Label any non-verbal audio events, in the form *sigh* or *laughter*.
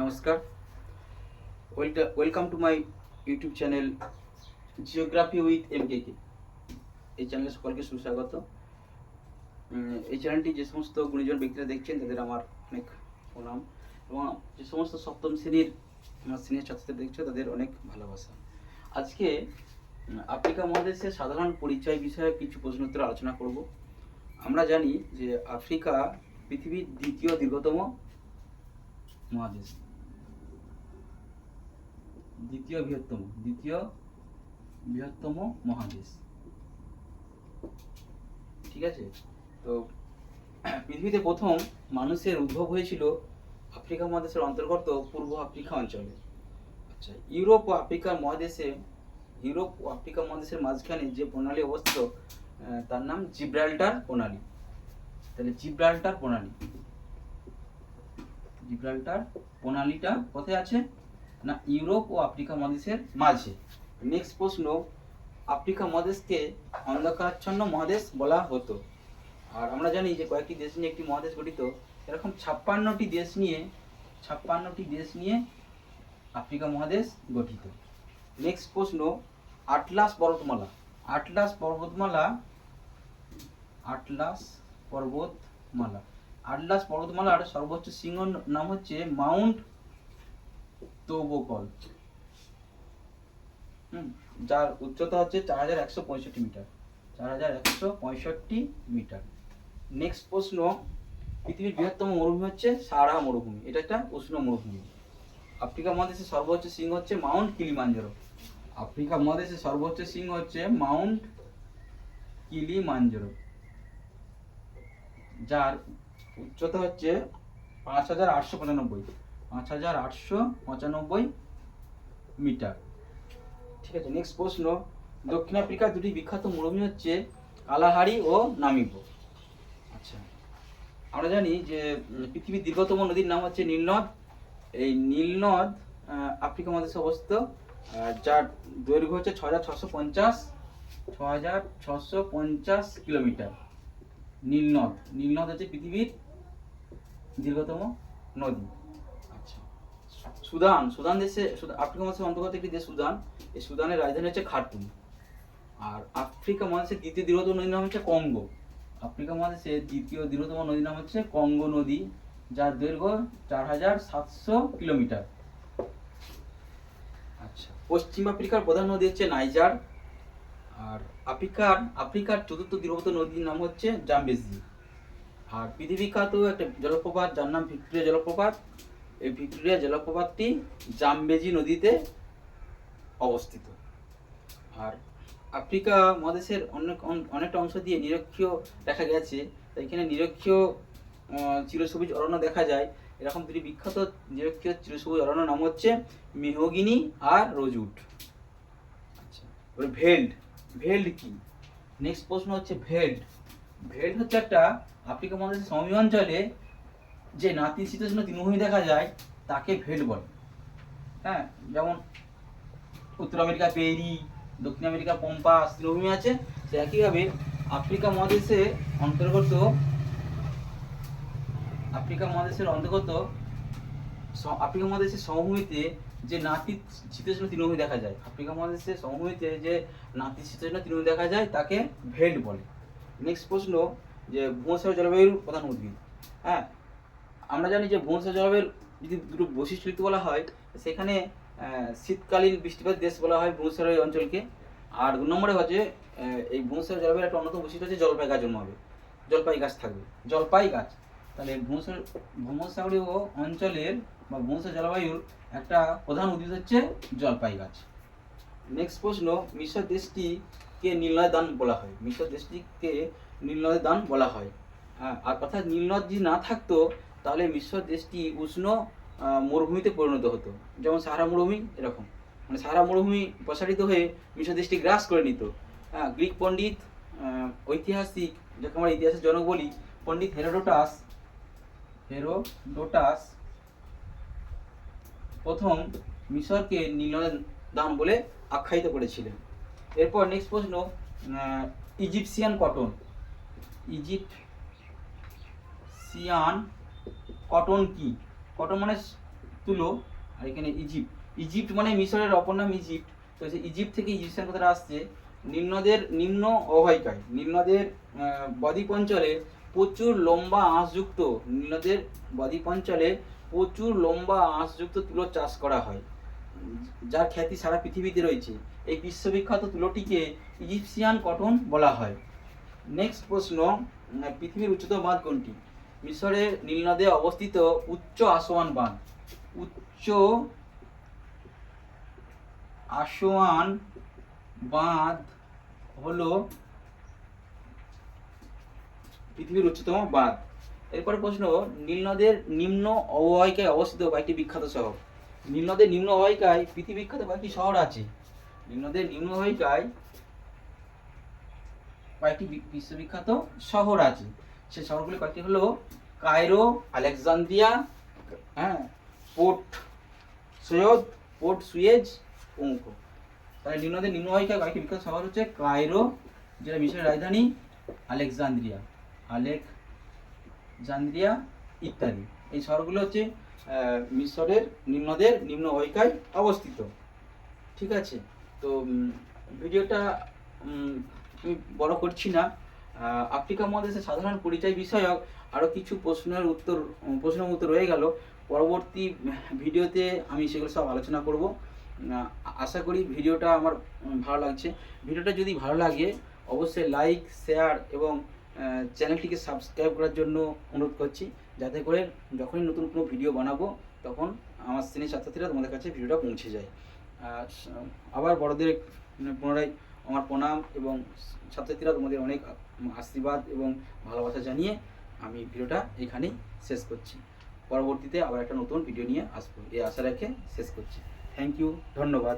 নমস্কার। Welcome to my YouTube channel geography with M K K এই চ্যানেলে সকলকে সুস্বাগত। এই চ্যানেলটি যে সমস্ত গুণীজন ব্যক্তিরা দেখছেন, তাদের আমার অনেক প্রণাম। এবং যে সমস্ত সপ্তম শ্রেণির আমার সিনিয়র ছাত্রদের দেখছ, তাদের অনেক ভালোবাসা। আজকে আফ্রিকা মহাদেশের সাধারণ পরিচয় বিষয়ে কিছু প্রশ্ন প্রশ্নোত্তর আলোচনা করব। আমরা জানি যে আফ্রিকা পৃথিবীর দ্বিতীয় দীর্ঘতম মহাদেশ। দ্বিতীয় বৃহত্তম দ্বিতীয় বৃহত্তম মহাদেশ। ঠিক আছে? তো *clears throat* পৃথিবীতে প্রথম মানুষের উদ্ভব হয়েছিল আফ্রিকা মহাদেশের অন্তর্গত পূর্ব আফ্রিকা অঞ্চলে। আচ্ছা ইউরোপ ও আফ্রিকার মহাদেশে, ইউরোপ ও আফ্রিকা মহাদেশের মাঝখানে যে প্রণালী অবস্থিত তার নাম জিব্রাল্টার প্রণালী। তাহলে জিব্রাল্টার প্রণালী। জিব্রাল্টার প্রণালীটা কোথায় আছে? না, ইউরোপ ও আফ্রিকা মহাদেশের মাঝে। নেক্সট প্রশ্ন, আফ্রিকা মহাদেশকে অন্ধকারাচ্ছন্ন মহাদেশ বলা হতো। আর আমরা জানি যে কয়েকটি দেশ নিয়ে একটি মহাদেশ গঠিত, এরকম ছাপ্পান্নটি দেশ নিয়ে, ছাপ্পান্নটি দেশ নিয়ে আফ্রিকা মহাদেশ গঠিত। নেক্সট প্রশ্ন, আটলাস পর্বতমালা। আটলাস পর্বতমালা আটলাস পর্বতমালা। আটলাস পর্বতমালার সর্বোচ্চ শৃঙ্গ নাম হচ্ছে মাউন্ট তোবোকল হুম, যার উচ্চতা হচ্ছে চার হাজার একশো পঁয়ষট্টি মিটার। চার হাজার একশো পঁয়ষট্টি মিটার। নেক্সট প্রশ্ন পৃথিবীর বৃহত্তম মরুভূমি হচ্ছে সারা মরুভূমি। এটা একটা উষ্ণ মরুভূমি। আফ্রিকা মহাদেশের সর্বোচ্চ শৃঙ্গ হচ্ছে মাউন্ট কিলিমাঞ্জারো। আফ্রিকা মহাদেশের সর্বোচ্চ শৃঙ্গ হচ্ছে মাউন্ট কিলিমাঞ্জারো। যার উচ্চতা হচ্ছে পাঁচ হাজার আটশো পঁচানব্বই। পাঁচ হাজার আটশো পঁচানব্বই মিটার। ঠিক আছে নেক্সট প্রশ্ন। দক্ষিণ আফ্রিকার দুটি বিখ্যাত মরুভূমি হচ্ছে কালাহারি ও নামিবো। আচ্ছা আমরা জানি যে পৃথিবীর দীর্ঘতম নদীর নাম হচ্ছে নীলনদ। এই নীলনদ আফ্রিকা মহাদেশে অবস্থিত। যার দৈর্ঘ্য হচ্ছে ছ হাজার ছশো পঞ্চাশ ছ হাজার ছশো পঞ্চাশ কিলোমিটার। নীলনদ নীলনদ হচ্ছে পৃথিবীর দীর্ঘতম নদী। সুদান সুদান দেশে আফ্রিকা মহাদেশের অন্তর্গত একটি দেশ সুদান। এই সুদানের রাজধানী হচ্ছে খার্তুম। আর আফ্রিকা মহাদেশের দ্বিতীয় দীর্ঘতম নদীর নাম হচ্ছে কঙ্গো। আফ্রিকা মহাদেশের দ্বিতীয় দীর্ঘতম নদীর নাম হচ্ছে কঙ্গো নদী, যার দৈর্ঘ্য চার হাজার সাতশো কিলোমিটার। আচ্ছা পশ্চিম আফ্রিকার প্রধান নদী হচ্ছে নাইজার। আর আফ্রিকার আফ্রিকার চতুর্থ দীর্ঘতম নদীর নাম হচ্ছে জাম্বেজি আর পৃথিবীখ্যাত একটা জলপ্রপাত, যার নাম ভিক্টোরিয়া জলপ্রপাত। এই ভিক্টোরিয়া জলপ্রপাতটি জাম্বেজি নদীতে অবস্থিত। আর আফ্রিকা মহাদেশের অনেক অনেকটা অংশ দিয়ে নিরক্ষীয় দেখা গেছে, তাই এখানে নিরক্ষীয় চিরসবুজ অরণ্য দেখা যায়। এরকম দুটি বিখ্যাত নিরক্ষীয় চিরসবুজ অরণ্য নাম হচ্ছে মেহগিনি আর রোজউড। আচ্ছা ভেল্ড। ভেল্ড কি? নেক্সট প্রশ্ন হচ্ছে ভেল্ড। ভেল্ড হচ্ছে একটা আফ্রিকা মহাদেশের সমী অঞ্চলে যে নাতিশীতোষ্ণ তৃণভূমি দেখা যায়, তাকে ভেল্ড বলে। হ্যাঁ যেমন উত্তর আমেরিকা, পেরি, দক্ষিণ আমেরিকা, পম্পাস তৃণভূমি আছে, সে একইভাবে আফ্রিকা মহাদেশে অন্তর্গত, আফ্রিকা মহাদেশের অন্তর্গত আফ্রিকা মহাদেশের সমভূমিতে যে নাতি শীতোষ্ণ তৃণভূমি দেখা যায়, আফ্রিকা মহাদেশের সমভূমিতে যে নাতি শীতোষ্ণ তৃণভূমি দেখা যায়, তাকে ভেল্ড বলে। নেক্সট প্রশ্ন, যে ভূমসাগর জলবায়ুর প্রধান উদ্ভিদ। হ্যাঁ আমরা জানি যে জলবায়ুর যদি দুটো বৈশিষ্ট্য লিখতে বলা হয়, সেখানে শীতকালীন বৃষ্টিপাত দেশ বলা হয় এই অঞ্চলকে। আর দু নম্বরে হচ্ছে এই ভূমসাগর জলবায়ুর একটা অন্যতম বৈশিষ্ট্য হচ্ছে জলপাই গাছ জন্মাবে জলপাই গাছ থাকবে। জলপাই গাছ। তাহলে ভূমসাগর ভূমসাগরীয় অঞ্চলের বা ভূমসাগর জলবায়ুর একটা প্রধান উদ্ভিদ হচ্ছে জলপাই গাছ। নেক্সট প্রশ্ন, মিশর দেশটিকে নীলনদের দান বলা হয়। মিশর দেশটিকে নীলনদের দান বলা হয়। হ্যাঁ আর অর্থাৎ নীলনদ যদি না থাকতো তাহলে মিশর দেশটি উষ্ণ মরুভূমিতে পরিণত হতো। যেমন সাহারা মরুভূমি, এরকম। মানে সাহারা মরুভূমি প্রসারিত হয়ে মিশর দেশটি গ্রাস করে নিত। হ্যাঁ গ্রিক পণ্ডিত ঐতিহাসিক, যাকে আমরা ইতিহাসের জনক বলি, পণ্ডিত হেরোডোটাস হেরোডোটাস প্রথম মিশরকে নীলনদের দান বলে আখ্যায়িত করেছিলেন। এরপর নেক্সট প্রশ্ন Egyptian cotton. Egyptian cotton কি? কটন মানে তুলো, আর এখানে ইজিপ্ট। ইজিপ্ট মানে মিশরের, অপর নাম ইজিপ্ট। তো সেই ইজিপ্ট থেকে ইজিপশিয়ান কথাটা আসছে। নিম্নদের, নিম্ন অববাহিকায়, নিম্নদের বদ্বীপ অঞ্চলে প্রচুর লম্বা আঁশযুক্ত, নিম্নদের বদ্বীপ অঞ্চলে প্রচুর লম্বা আঁশযুক্ত তুলো চাষ করা হয়। যার খ্যাতি সারা পৃথিবীতে রয়েছে। এই বিশ্ববিখ্যাত তুলোটিকে ইজিপসিয়ান কটন বলা হয়। নেক্সট প্রশ্ন পৃথিবীর উচ্চতম বাঁধ কোনটি? মিশরের নীলনদে অবস্থিত উচ্চ আসোয়ান বাঁধ। উচ্চ আসোয়ান বাঁধ হলো পৃথিবীর উচ্চতম বাঁধ। এরপর প্রশ্ন, নীলনদের নিম্ন অববাহিকায় অবস্থিত কয়েকটি বিখ্যাত শহর। নীলনদের নিম্ন অববাহিকায় পৃথিবী বিখ্যাত কয়েকটি শহর আছে। নীলনদের নিম্ন অববাহিকায় কয়েকটি বিশ্ববিখ্যাত শহর আছে। সেই শহরগুলি কয়েকটি হলো? কায়রো, আলেকজান্দ্রিয়া হ্যাঁ পোর্ট সৈয়দ, পোর্ট সুয়েজ প্রমুখ তাহলে নিম্নদের নিম্ন অববাহিকায় কয়েকটি বিখ্যাত শহর হচ্ছে কায়রো, যেটা মিশরের রাজধানী, আলেকজান্দ্রিয়া আলেক জান্দ্রিয়া ইত্যাদি। এই শহরগুলো হচ্ছে মিশরের নিম্নদের নিম্ন অববাহিকায় অবস্থিত। ঠিক আছে? তো ভিডিওটা আমি বড় করছি না। আফ্রিকা মহাদেশের সাধারণ পরিচয় বিষয়ক আরও কিছু প্রশ্নের উত্তর প্রশ্নের উত্তর রয়ে গেল। পরবর্তী ভিডিওতে আমি সেগুলো সব আলোচনা করব। আশা করি ভিডিওটা আমার ভালো লাগছে। ভিডিওটা যদি ভালো লাগে, অবশ্যই লাইক, শেয়ার এবং চ্যানেলটিকে সাবস্ক্রাইব করার জন্য অনুরোধ করছি। যাতে করে যখনই নতুন কোনো ভিডিও বানাবো, তখন আমার শ্রেণির ছাত্রছাত্রীরা তোমাদের কাছে ভিডিওটা পৌঁছে যায়। আবার বড়দের পুনরায় আমার প্রণাম এবং ছাত্রছাত্রীরা তোমাদের অনেক আশীর্বাদ এবং ভালোবাসা জানিয়ে আমি ভিডিওটা এখানেই শেষ করছি। পরবর্তীতে আবার একটা নতুন ভিডিও নিয়ে আসব। এই আশা রেখে শেষ করছি। থ্যাংক ইউ ধন্যবাদ।